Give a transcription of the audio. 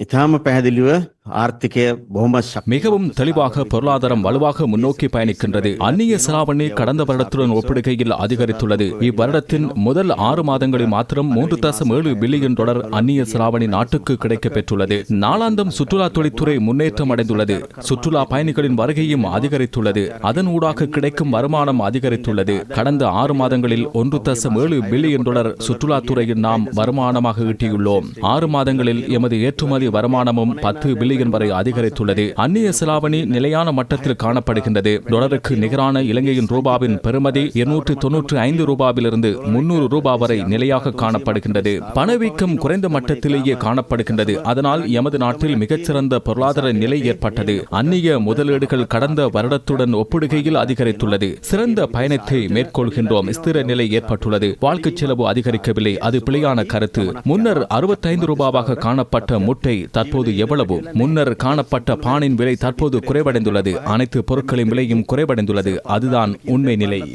ඊටාම පැහැදිලිව மிகவும் தெளிவாக பொருளாதாரம் வலுவாக முன்னோக்கி பயணிக்கின்றது. அந்நிய செலாவணி கடந்த வருடத்துடன் ஒப்பிடுகையில் அதிகரித்துள்ளது. இவ்வருடத்தின் முதல் ஆறு மாதங்களில் மாத்திரம் மூன்று தசம் ஏழு பில்லியன் டாலர் அந்நிய செலாவணி நாட்டுக்கு கிடைக்கப் பெற்றுள்ளது. நாளாந்தம் சுற்றுலா தொழில்துறை முன்னேற்றம் அடைந்துள்ளது. சுற்றுலா பயணிகளின் வருகையும் அதிகரித்துள்ளது. அதன் ஊடாக கிடைக்கும் வருமானம் அதிகரித்துள்ளது. கடந்த ஆறு மாதங்களில் ஒன்று தசம் ஏழு பில்லியன் டாலர் சுற்றுலாத்துறையில் நாம் வருமானமாக ஈட்டியுள்ளோம். ஆறு மாதங்களில் எமது ஏற்றுமதி வருமானமும் பத்து பில்லியன் வரை அதிகரித்துள்ளது. அந்நிய செலாவணி நிலையான மட்டத்தில் காணப்படுகின்றது. டாலருக்கு நிகரான இலங்கையின் ரூபாவின் பெறுமதி இருநூற்று தொன்னூற்று ஐந்து ரூபாவிலிருந்து முன்னூறு ரூபாய் வரை நிலையாக காணப்படுகின்றது. பணவீக்கம் குறைந்த மட்டத்திலேயே காணப்படுகின்றது. அதனால் எமது நாட்டில் மிகச்சிறந்த பொருளாதார நிலை ஏற்பட்டது. அந்நிய முதலீடுகள் கடந்த வருடத்துடன் ஒப்பிடுகையில் அதிகரித்துள்ளது. சிறந்த பயணத்தை மேற்கொள்கின்றோம். ஸ்திர நிலை ஏற்பட்டுள்ளது. வாழ்க்கை செலவு அதிகரிக்கவில்லை. அது பிழையான கருத்து. முன்னர் அறுபத்தைந்து ரூபாவாக காணப்பட்ட முட்டை தற்போது எவ்வளவு? முன்னர் காணப்பட்ட பானின் விலை தற்போது குறைவடைந்துள்ளது. அனைத்து பொருட்களின் விலையும் குறைவடைந்துள்ளது. அதுதான் உண்மை நிலை.